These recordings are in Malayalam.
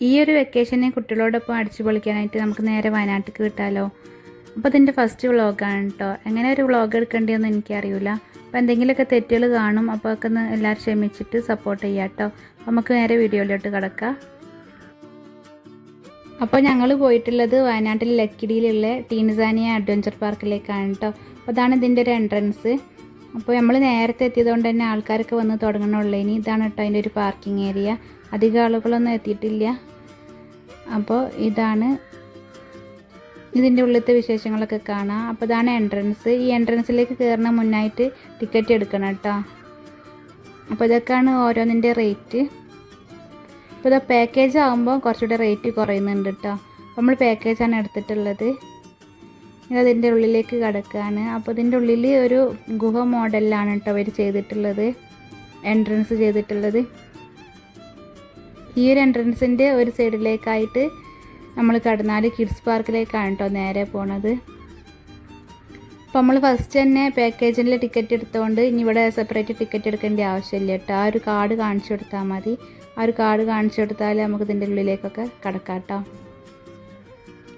ഈ ഒരു വെക്കേഷനെ കുട്ടികളോടൊപ്പം അടിച്ചു പൊളിക്കാനായിട്ട് നമുക്ക് നേരെ വയനാട്ടിലേക്ക് വിട്ടാലോ? അപ്പോൾ ഇതിന്റെ ഫസ്റ്റ് വ്ളോഗാണ് കേട്ടോ എങ്ങനെ ഒരു വ്ളോഗ് എടുക്കേണ്ടതെന്ന് എനിക്കറിയില്ല അപ്പോൾ എന്തെങ്കിലുമൊക്കെ തെറ്റുകൾ കാണും അപ്പോൾ ഒക്കെ ഒന്ന് എല്ലാവരും ക്ഷമിച്ചിട്ട് സപ്പോർട്ട് ചെയ്യാം കേട്ടോ നമുക്ക് നേരെ വീഡിയോയിലോട്ട് കിടക്കാം. അപ്പോൾ ഞങ്ങൾ പോയിട്ടുള്ളത് വയനാട്ടിൽ ലക്കിടിയിലുള്ള ടീൻസാനിയ അഡ്വഞ്ചർ പാർക്കിലേക്കാണ് കേട്ടോ അപ്പോൾ അതാണ് ഇതിന്റെ ഒരു എൻട്രൻസ് അപ്പോൾ നമ്മൾ നേരത്തെ എത്തിയതുകൊണ്ട് തന്നെ ആൾക്കാരൊക്കെ വന്ന് തുടങ്ങണുള്ളൂ. ഇനി ഇതാണ് കേട്ടോ അതിന്റെ ഒരു പാർക്കിംഗ് ഏരിയ അധികം ആളുകളൊന്നും എത്തിയിട്ടില്ല. അപ്പോൾ ഇതാണ് ഇതിന്റെ ഉള്ളിലത്തെ വിശേഷങ്ങളൊക്കെ കാണാം. അപ്പോൾ ഇതാണ് എൻട്രൻസ് ഈ എൻട്രൻസിലേക്ക് കയറുന്ന മുന്നായിട്ട് ടിക്കറ്റ് എടുക്കണം കേട്ടോ അപ്പോൾ ഇതൊക്കെയാണ് ഓരോന്നിന്റെ റേറ്റ് അപ്പോൾ ഇതാ പാക്കേജ് ആകുമ്പോൾ കുറച്ചുകൂടെ റേറ്റ് കുറയുന്നുണ്ട് കേട്ടോ നമ്മൾ പാക്കേജാണ് എടുത്തിട്ടുള്ളത്. അതിന്റെ ഉള്ളിലേക്ക് കിടക്കുകയാണ് അപ്പോൾ ഇതിന്റെ ഉള്ളിൽ ഒരു ഗുഹ മോഡലിലാണ് കേട്ടോ അവർ ചെയ്തിട്ടുള്ളത്. എൻട്രൻസ് ചെയ്തിട്ടുള്ളത്. ഈ ഒരു എൻട്രൻസിന്റെ ഒരു സൈഡിലേക്കായിട്ട് നമ്മൾ കടന്നാൽ കിഡ്സ് പാർക്കിലേക്കാണ് കേട്ടോ നേരെ പോണത്. അപ്പോൾ നമ്മൾ ഫസ്റ്റ് തന്നെ പാക്കേജിൽ ടിക്കറ്റ് എടുത്തുകൊണ്ട് ഇനി ഇവിടെ സെപ്പറേറ്റ് ടിക്കറ്റ് എടുക്കേണ്ട ആവശ്യമില്ല കേട്ടോ. ആ ഒരു കാർഡ് കാണിച്ചു കൊടുത്താൽ മതി. ആ ഒരു കാർഡ് കാണിച്ചു കൊടുത്താൽ നമുക്ക് ഇതിന്റെ ഉള്ളിലേക്കൊക്കെ കടക്കാം കേട്ടോ.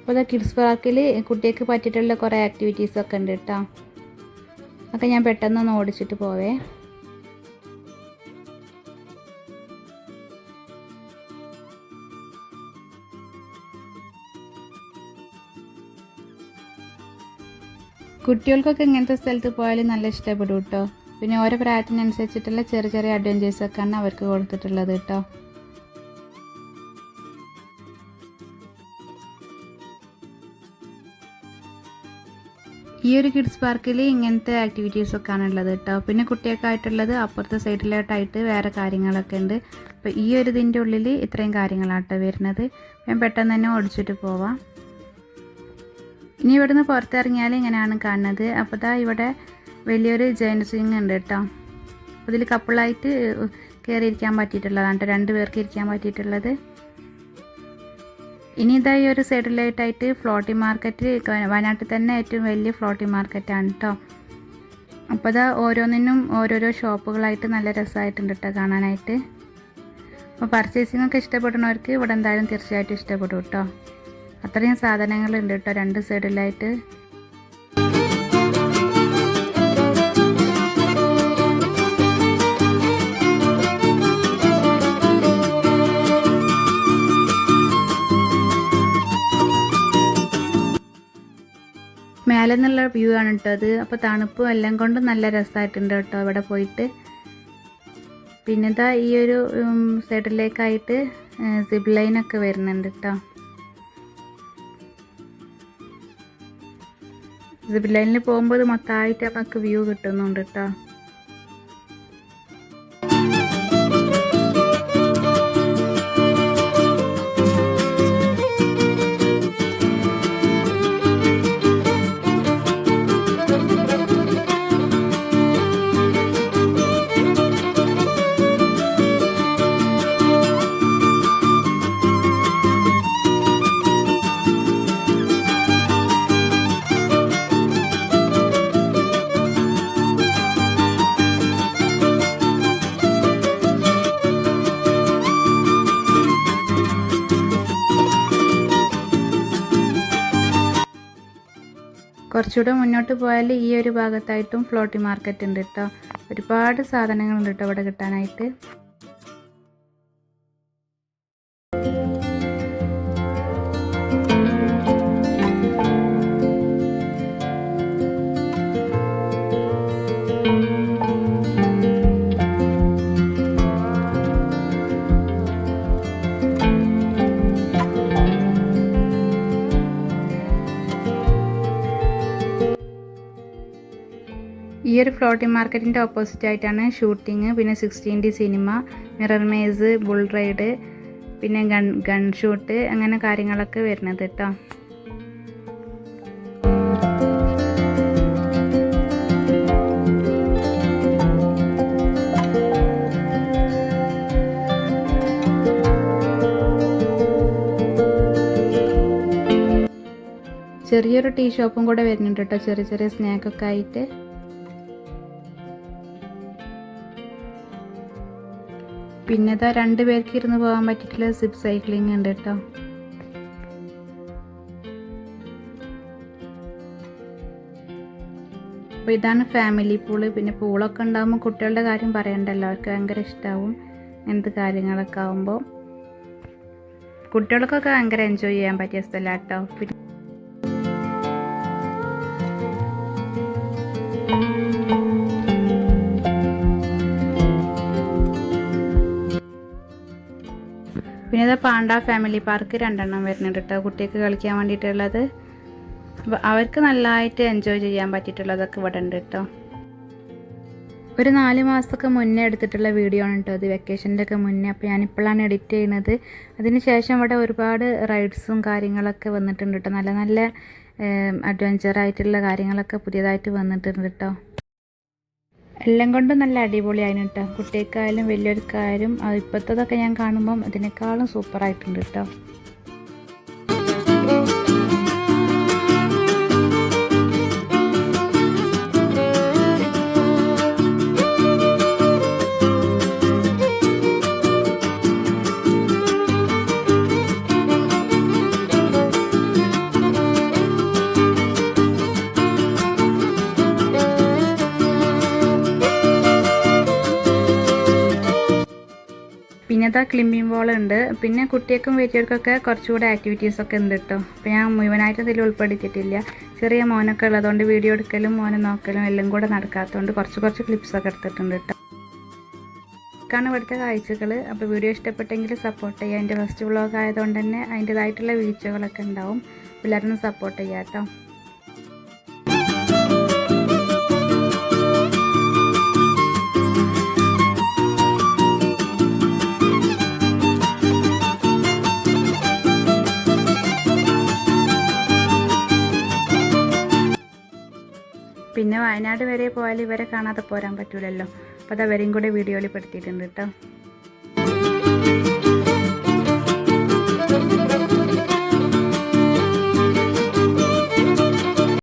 അപ്പോൾ കിഡ്സ് പാർക്കിൽ കുട്ടികൾക്ക് പറ്റിയിട്ടുള്ള കുറേ ആക്ടിവിറ്റീസൊക്കെ ഉണ്ട് കേട്ടോ ഒക്കെ ഞാൻ പെട്ടെന്നൊന്ന് ഓടിച്ചിട്ട് പോവേ. കുട്ടികൾക്കൊക്കെ ഇങ്ങനത്തെ സ്ഥലത്ത് പോയാലും നല്ല ഇഷ്ടപ്പെടും കേട്ടോ പിന്നെ ഓരോ പ്രായത്തിനനുസരിച്ചിട്ടുള്ള ചെറിയ ചെറിയ അഡ്വഞ്ചേഴ്സൊക്കെയാണ് അവർക്ക് കൊടുത്തിട്ടുള്ളത് കേട്ടോ ഈ ഒരു കിഡ്സ് പാർക്കിൽ ഇങ്ങനത്തെ ആക്ടിവിറ്റീസൊക്കെ ഉള്ളത് കേട്ടോ പിന്നെ കുട്ടികൾക്കായിട്ടുള്ളത് അപ്പുറത്തെ സൈഡിലോട്ടായിട്ട് വേറെ കാര്യങ്ങളൊക്കെ ഉണ്ട്. അപ്പോൾ ഈ ഒരു ഇതിന്റെ ഉള്ളിൽ ഇത്രയും കാര്യങ്ങളാട്ടോ വരുന്നത്. ഞാൻ പെട്ടെന്ന് തന്നെ ഓടിച്ചിട്ട് പോവാം. ഇനി ഇവിടുന്ന് പുറത്തിറങ്ങിയാൽ ഇങ്ങനെയാണ് കാണുന്നത്. അപ്പോൾ ദാ ഇവിടെ വലിയൊരു ജെയിന്റ് സ്വിങ് ഉണ്ട് കേട്ടോ ഇതിൽ കപ്പിളായിട്ട് കയറിയിരിക്കാൻ പറ്റിയിട്ടുള്ളതാണ് കേട്ടോ രണ്ട് പേർക്ക് ഇരിക്കാൻ പറ്റിയിട്ടുള്ളത്. ഇനി ഇതാ ഈ ഒരു സൈഡിലായിട്ടായിട്ട് ഫ്ലോട്ടി മാർക്കറ്റ് വയനാട്ടിൽ തന്നെ ഏറ്റവും വലിയ ഫ്ലോട്ടി മാർക്കറ്റാണ് കേട്ടോ അപ്പോൾ ഇതാ ഓരോന്നിനും ഓരോരോ ഷോപ്പുകളായിട്ട് നല്ല രസമായിട്ടുണ്ട് കേട്ടോ കാണാനായിട്ട്. അപ്പോൾ പർച്ചേസിംഗ് ഒക്കെ ഇഷ്ടപ്പെടുന്നവർക്ക് ഇവിടെ എന്തായാലും തീർച്ചയായിട്ടും ഇഷ്ടപ്പെടും കേട്ടോ അത്രയും സാധനങ്ങളുണ്ട് കേട്ടോ രണ്ട് സൈഡിലായിട്ട്. മേലെ നിന്നുള്ള വ്യൂ ആണ് കേട്ടോ അത്. അപ്പോൾ തണുപ്പും എല്ലാം കൊണ്ടും നല്ല രസമായിട്ടുണ്ട് കേട്ടോ ഇവിടെ പോയിട്ട്. പിന്നെ ഇതാ ഈ ഒരു സൈഡിലേക്കായിട്ട് സിബ് ലൈനൊക്കെ വരുന്നുണ്ട് കേട്ടോ സിബ് ലൈനിൽ പോകുമ്പോൾ മൊത്തമായിട്ട് നമുക്ക് വ്യൂ കിട്ടുന്നുണ്ട് കേട്ടോ കുറച്ചുകൂടെ മുന്നോട്ട് പോയാൽ ഈ ഒരു ഭാഗത്തായിട്ടും ഫ്ലോട്ടി മാർക്കറ്റ് ഉണ്ട് കേട്ടോ ഒരുപാട് സാധനങ്ങളുണ്ട് കേട്ടോ അവിടെ കിട്ടാനായിട്ട്. ഈ ഒരു ഫ്ലോട്ടിംഗ് മാർക്കറ്റിന്റെ ഓപ്പോസിറ്റ് ആയിട്ടാണ് ഷൂട്ടിങ് പിന്നെ sixteen D cinema mirror maze bull ride പിന്നെ ഗൺ ഗൺ ഷൂട്ട് അങ്ങനെ കാര്യങ്ങളൊക്കെ വരുന്നത് കേട്ടോ ചെറിയൊരു ടീ ഷോപ്പും കൂടെ വരുന്നുണ്ട് കേട്ടോ ചെറിയ ചെറിയ സ്നാക്കൊക്കെ ആയിട്ട്. പിന്നെ ഇതാ രണ്ട് പേർക്ക് ഇരുന്ന് പോകാൻ പറ്റിയിട്ടുള്ള സിപ്പ് സൈക്ലിംഗ് ഉണ്ട് കേട്ടോ. അപ്പോൾ ഇതാണ് ഫാമിലി പൂൾ പിന്നെ പൂളൊക്കെ ഉണ്ടാകുമ്പോൾ കുട്ടികളുടെ കാര്യം പറയണ്ടല്ലോ അവർക്ക് ഭയങ്കര ഇഷ്ടമാവും എന്ത് കാര്യങ്ങളൊക്കെ ആകുമ്പോൾ കുട്ടികൾക്കൊക്കെ ഭയങ്കര എൻജോയ് ചെയ്യാൻ പറ്റിയ സ്ഥലമാണ് കേട്ടോ ഇത് പാണ്ട ഫാമിലി പാർക്ക് രണ്ടെണ്ണം വരുന്നുണ്ട് കേട്ടോ കുട്ടികൾക്ക് കളിക്കാൻ വേണ്ടിയിട്ടുള്ളത്. അവർക്ക് നല്ലതായിട്ട് എൻജോയ് ചെയ്യാൻ പറ്റിയിട്ടുള്ളതൊക്കെ ഇവിടെ ഉണ്ട് കേട്ടോ ഒരു നാല് മാസമൊക്കെ മുന്നേ എടുത്തിട്ടുള്ള വീഡിയോ ആണ് കേട്ടോ അത് വെക്കേഷന്റെ ഒക്കെ മുന്നേ. അപ്പോൾ ഞാനിപ്പോഴാണ് എഡിറ്റ് ചെയ്യുന്നത്. അതിന് ശേഷം ഇവിടെ ഒരുപാട് റൈഡ്സും കാര്യങ്ങളൊക്കെ വന്നിട്ടുണ്ട് കേട്ടോ നല്ല നല്ല അഡ്വഞ്ചർ ആയിട്ടുള്ള കാര്യങ്ങളൊക്കെ പുതിയതായിട്ട് വന്നിട്ടുണ്ട് കേട്ടോ എല്ലാം കൊണ്ടും നല്ല അടിപൊളിയായിരുന്നു കേട്ടോ. കുട്ടിക്കായാലും വലിയവർക്കായാലും അത് ഇപ്പോഴത്തതൊക്കെ ഞാൻ കാണുമ്പം അതിനേക്കാളും സൂപ്പറായിട്ടുണ്ട് കേട്ടോ. പിന്നെ ഇതാ ക്ലിമ്പിംഗ് ബോൾ ഉണ്ട്. പിന്നെ കുട്ടികൾക്കും വലിയവർക്കൊക്കെ കുറച്ചുകൂടെ ആക്ടിവിറ്റീസ് ഒക്കെ ഉണ്ട് കേട്ടോ അപ്പോൾ ഞാൻ മുഴുവനായിട്ട് ഇതിൽ ഉൾപ്പെടുത്തിയിട്ടില്ല. ചെറിയ മോനൊക്കെ ഉള്ളതുകൊണ്ട് വീഡിയോ എടുക്കലും മോനെ നോക്കലും എല്ലാം കൂടെ നടക്കാത്തതുകൊണ്ട് കുറച്ച് കുറച്ച് ക്ലിപ്സ് ഒക്കെ എടുത്തിട്ടുണ്ട് കേട്ടോ ഇതൊക്കെയാണ് ഇവിടുത്തെ കാഴ്ചകൾ. അപ്പോൾ വീഡിയോ ഇഷ്ടപ്പെട്ടെങ്കിൽ സപ്പോർട്ട് ചെയ്യുക. എന്റെ ഫസ്റ്റ് വ്ളോഗ് ആയതുകൊണ്ട് തന്നെ അതിന്റെതായിട്ടുള്ള വീഴ്ചകളൊക്കെ ഉണ്ടാവും. എല്ലാവരും സപ്പോർട്ട് ചെയ്യാം കേട്ടോ പിന്നെ വയനാട് വരെ പോയാൽ ഇവരെ കാണാതെ പോരാൻ പറ്റൂലല്ലോ. അപ്പോൾ അത് അവരെയും കൂടെ വീഡിയോയിൽ പെടുത്തിയിട്ടുണ്ട് കേട്ടോ